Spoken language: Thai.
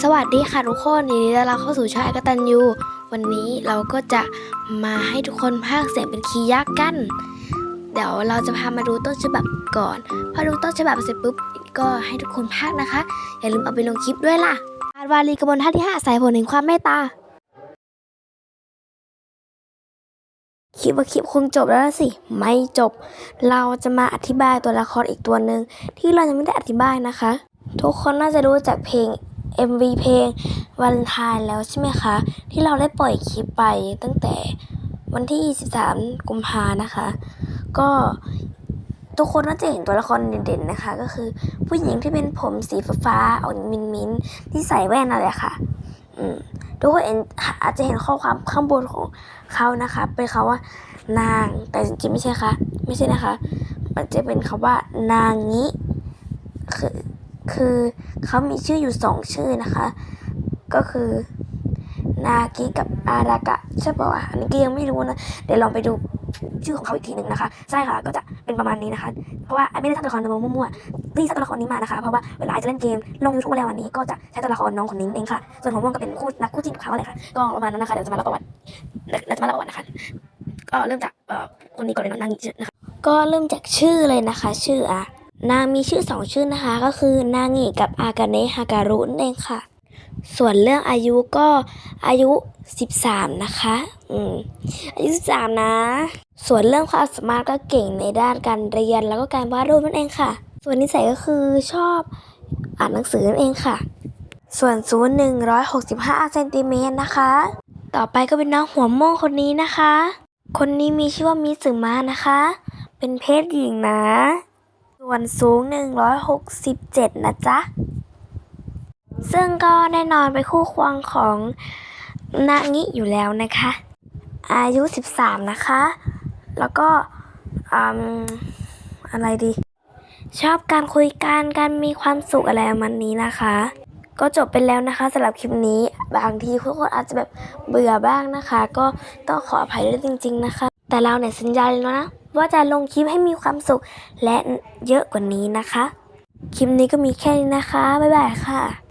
สวัสดีค่ะทุกคนยินดีต้อนรับเข้าสู่ช่องไอกตันยูวันนี้เราก็จะมาให้ทุกคนพากเสียงเป็นคีย์ยักษ์กัน เดี๋ยวเราจะพามาดูต้นฉบับก่อน พอดูต้นฉบับเสร็จปุ๊บก็ให้ทุกคนพากนะคะ อย่าลืมเอาไปลงคลิปด้วยล่ะอารวาลีกระบวนท่าที่5สายผลแห่งความเมตตาคิดว่าคลิปคงจบแล้วสิ ไม่จบ เราจะมาอธิบายตัวละครอีกตัวหนึ่งที่เรายังไม่ได้อธิบายนะคะ ทุกคนน่าจะรู้จากเพลง MV เพลงวันทายแล้วใช่ไหมคะ ที่เราได้ปล่อยคลิปไปตั้งแต่วันที่ 23 กุมภานะคะ ก็ทุกคนน่าจะเห็นตัวละครเด่นๆนะคะ ก็คือผู้หญิงที่เป็นผมสีฟ้าๆออกมินมินที่ใส่แว่นอะไรค่ะอืมทุกคนเห็นอาจจะเห็นข้อความข้างบนของเขานะคะ เป็นคำว่านางแต่จริงๆไม่ใช่ค่ะไม่ใช่นะคะ มันจะเป็นคำว่านางงี้คือ คือเขามีชื่ออยู่สองชื่อนะคะ ก็คือ นากิกับอารากะใช่ป่าวะอันนี้ก็ยังไม่รู้นะ เดี๋ยวลองไปดูชื่อของเขาอีกทีหนึ่งนะคะใช่ค่ะก็จะเป็นประมาณนี้นะคะ เพราะว่าไม่ได้ทำตัวละครตัวมั่วๆนี่สร้งตัวละครนี้มานะคะ เพราะว่าเวลาจะเล่นเกมลงยูทูบแล้ววันนี้ก็จะใช้ตัวละครน้องคนนี้เองค่ะ ส่วนของม่วงก็เป็นคู่นักคู่จิ้นของเขาเลยค่ะก็ประมาณนั้นนะคะเดี๋ยวจะมาเล่าประวัติเดี๋ยวจะมาเล่าประวัตินะคะก็เริ่มจากคนนี้ก่อนเลยเนาะนางนี้นะคะก็เริ่มจากชื่อเลยนะคะ ชื่ออะ นางมีชื่อสองชื่อนะคะ ก็คือนางงีกับอากาเนะฮาการุนั่นเองค่ะ ส่วนเรื่องอายุก็อายุ 13 นะคะ อืมอายุ 13 นะ ส่วนเรื่องความสามารถก็เก่งในด้านการเรียนแล้วก็การวาดรูปนั่นเองค่ะ ส่วนนิสัยก็คือชอบอ่านหนังสือนั่นเองค่ะ ส่วนสูง165เซนติเมตรนะคะ ต่อไปก็เป็นน้องหัวม่วงคนนี้นะคะ คนนี้มีชื่อว่ามิสึมะนะคะ เป็นเพศหญิงนะ ส่วนสูง 167 นะจ๊ะ ซึ่งก็แน่นอนไปนคู่ควงของนางิอยู่แล้วนะคะ อายุ 13 นะคะ แล้วก็อืมอะไรดี ชอบการคุยกันการมีความสุขอะไรประมาณนี้นะคะ ก็จบไปแล้วนะคะสำหรับคลิปนี้ บางทีทุกคนอาจจะแบบเบื่อบ้างนะคะ ก็ต้องขออภัยด้วยจริง ๆ นะคะ แต่เราเนี่ยสัญญาเลยนะ ว่าจะลงคลิปให้มีความสุข และเยอะกว่านี้นะคะ คลิปนี้ก็มีแค่นี้นะคะ บ๊ายบายค่ะ